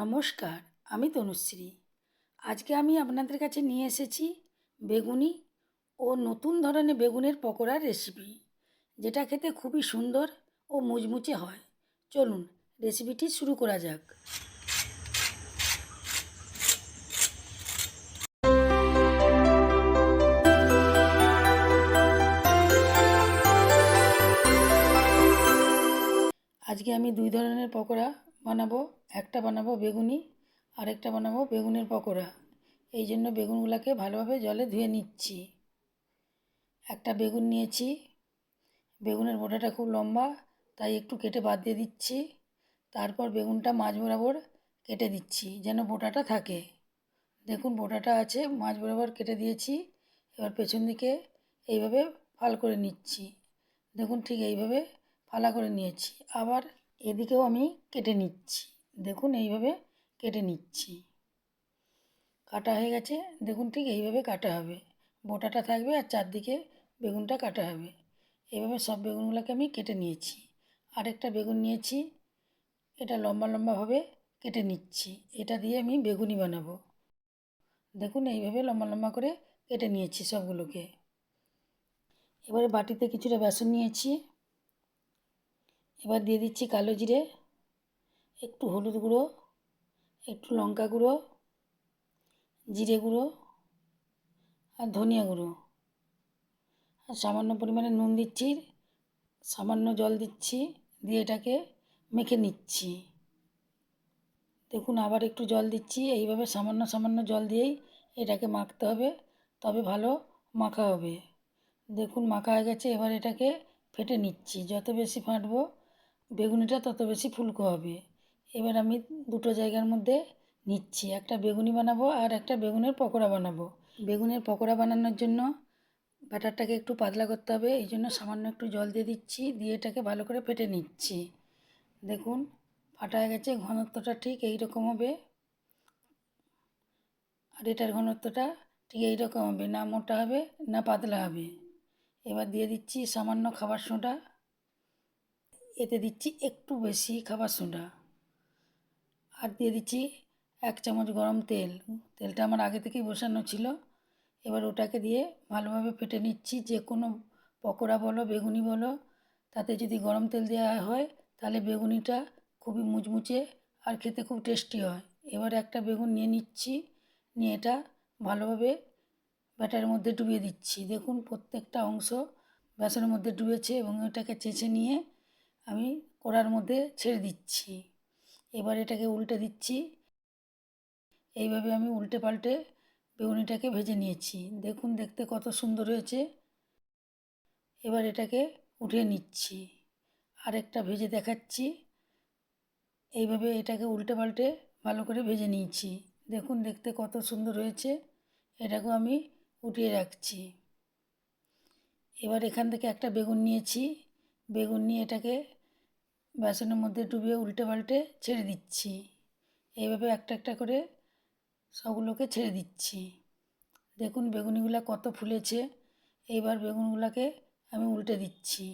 নমস্কার, আমি তনুশ্রী। আজকে আমি আপনাদের কাছে নিয়ে এসেছি বেগুনি ও নতুন ধরনের বেগুনের পকোড়ার রেসিপি যেটা খেতে খুবই সুন্দর ও মুচমুচে হয়। চলুন রেসিপিটি শুরু করা যাক। আজকে আমি দুই ধরনের পকোড়া বানাবো। একটা বানাবো বেগুনি আর একটা বানাবো বেগুনের পকোড়া। এই জন্য বেগুনগুলোকে ভালোভাবে জলে ধুয়ে নিচ্ছি। একটা বেগুন নিয়েছি। বেগুনের বোটাটা খুব লম্বা, তাই একটু কেটে বাদ দিয়ে দিচ্ছি। তারপর বেগুনটা মাঝ বরাবর কেটে দিচ্ছি, যেন বোটাটা থাকে। দেখুন, বোটাটা আছে মাঝ বরাবর কেটে দিয়েছি। এবার পেছন দিকে এইভাবে ফাল করে নিচ্ছি। দেখুন, ঠিক এইভাবে ফালা করে নিয়েছি। আবার এদিকেও আমি কেটে নিচ্ছি। দেখুন এইভাবে কেটে নিচ্ছি। কাটা হয়ে গেছে। দেখুন ঠিক এইভাবে কাটা হবে। বোটাটা থাকবে আর চারদিকে বেগুনটা কাটা হবে। এভাবে সব বেগুনগুলোকে আমি কেটে নিয়েছি। আরেকটা বেগুন নিয়েছি। এটা লম্বা লম্বাভাবে কেটে নিচ্ছি। এটা দিয়ে আমি বেগুনি বানাবো। দেখুন এইভাবে লম্বা লম্বা করে কেটে নিয়েছি সবগুলোকে। এবারে বাটিতে কিছুটা বেসন নিয়েছি। এবার দিয়ে দিচ্ছি কালো জিরে। একটু হলুদ গুঁড়ো, একটু লঙ্কা গুঁড়ো, জিরে গুঁড়ো আর ধনিয়া গুঁড়ো। আর সামান্য পরিমাণে নুন দিচ্ছি, সামান্য জল দিচ্ছি, দিয়ে এটাকে মেখে নিচ্ছি। দেখুন, আবার একটু জল দিচ্ছি, এইভাবে সামান্য সামান্য জল দিয়েই এটাকে মাখতে হবে, তবে ভালো মাখা হবে। দেখুন, মাখা হয়ে গেছে, এবার এটাকে ফেটে নিচ্ছি। যত বেশি ফাটবো, বেগুনিটা তত বেশি ফুলকো হবে। এবার আমি দুটো জায়গার মধ্যে নিচ্ছি। একটা বেগুনি বানাবো আর একটা বেগুনের পকোড়া বানাবো। বেগুনের পকোড়া বানানোর জন্য ব্যাটারটাকে একটু পাতলা করতে হবে, এই জন্য সামান্য একটু জল দিয়ে দিচ্ছি, দিয়ে এটাকে ভালো করে ফেটে নিচ্ছি। দেখুন, ফাটা গেছে, ঘনত্বটা ঠিক এই রকম হবে। আর এটার ঘনত্বটা ঠিক এই রকম হবে, না মোটা হবে, না পাতলা হবে। এবার দিয়ে দিচ্ছি সামান্য খাবার সোডা। এতে দিচ্ছি একটু বেশি খাবার সোডা। আর দিয়ে দিচ্ছি এক চামচ গরম তেল। তেলটা আমার আগে থেকেই বসানো ছিল। এবার ওটাকে দিয়ে ভালোভাবে ফেটে নিচ্ছি। যে কোনো পকোড়া বলো, বেগুনি বলো, তাতে যদি গরম তেল দেওয়া হয়, তাহলে বেগুনিটা খুবই মুচমুচে আর খেতে খুব টেস্টি হয়। এবার একটা বেগুন নিয়ে নিচ্ছি। নিয়ে এটা ভালোভাবে ব্যাটারের মধ্যে ডুবিয়ে দিচ্ছি। দেখুন, প্রত্যেকটা অংশ বেসনের মধ্যে ডুবেছে এবং এটাকে চেঁচে নিয়ে আমি কড়ার মধ্যে ছেড়ে দিচ্ছি। এবার এটাকে উল্টে দিচ্ছি। এইভাবে আমি উল্টে পাল্টে বেগুনিটাকে ভেজে নিয়েছি। দেখুন, দেখতে কত সুন্দর হয়েছে। এবার এটাকে উঠিয়ে নিচ্ছি। আরেকটা ভেজে দেখাচ্ছি। এইভাবে এটাকে উল্টে পাল্টে ভালো করে ভেজে নিয়েছি। দেখুন, দেখতে কত সুন্দর হয়েছে। এটাকেও আমি উঠিয়ে রাখছি। এবার এখান থেকে একটা বেগুন নিয়েছি। বেগুন নিয়ে এটাকে বেসনের মধ্যে ডুবিয়ে উল্টে পাল্টে ছেড়ে দিচ্ছি। এইভাবে একটা একটা করে সবগুলোকে ছেড়ে দিচ্ছি। দেখুন বেগুনিগুলো কত ফুলেছে। এইবার বেগুনগুলোকে আমি উল্টে দিচ্ছি।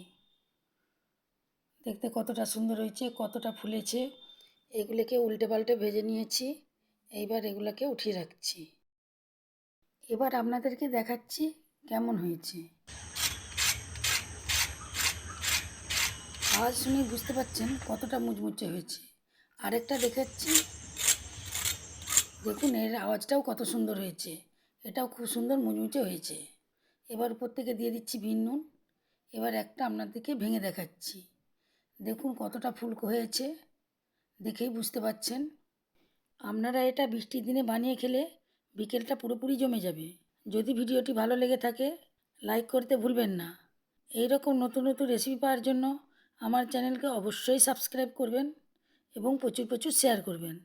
দেখতে কতটা সুন্দর হয়েছে, কতটা ফুলেছে। এগুলোকে উল্টে পাল্টে ভেজে নিয়েছি। এইবার এগুলোকে উঠিয়ে রাখছি। এবার আপনাদেরকে দেখাচ্ছি কেমন হয়েছে। আওয়াজ শুনে বুঝতে পারছেন কতটা মুচমুচে হয়েছে। আরেকটা দেখাচ্ছি দেখুন, এর আওয়াজটাও কত সুন্দর হয়েছে। এটাও খুব সুন্দর মুচমুচে হয়েছে। এবার উপর থেকে দিয়ে দিচ্ছি বিন নুন। এবার একটা আপনাদেরকে ভেঙে দেখাচ্ছি। দেখুন কতটা ফুলকো হয়েছে। দেখেই বুঝতে পাচ্ছেন আপনারা এটা বৃষ্টির দিনে বানিয়ে খেলে বিকেলটা পুরোপুরি জমে যাবে। যদি ভিডিওটি ভালো লেগে থাকে, লাইক করতে ভুলবেন না। এই রকম নতুন নতুন রেসিপি পাওয়ার জন্য আমার চ্যানেলকে অবশ্যই সাবস্ক্রাইব করবেন এবং প্রচুর প্রচুর শেয়ার করবেন।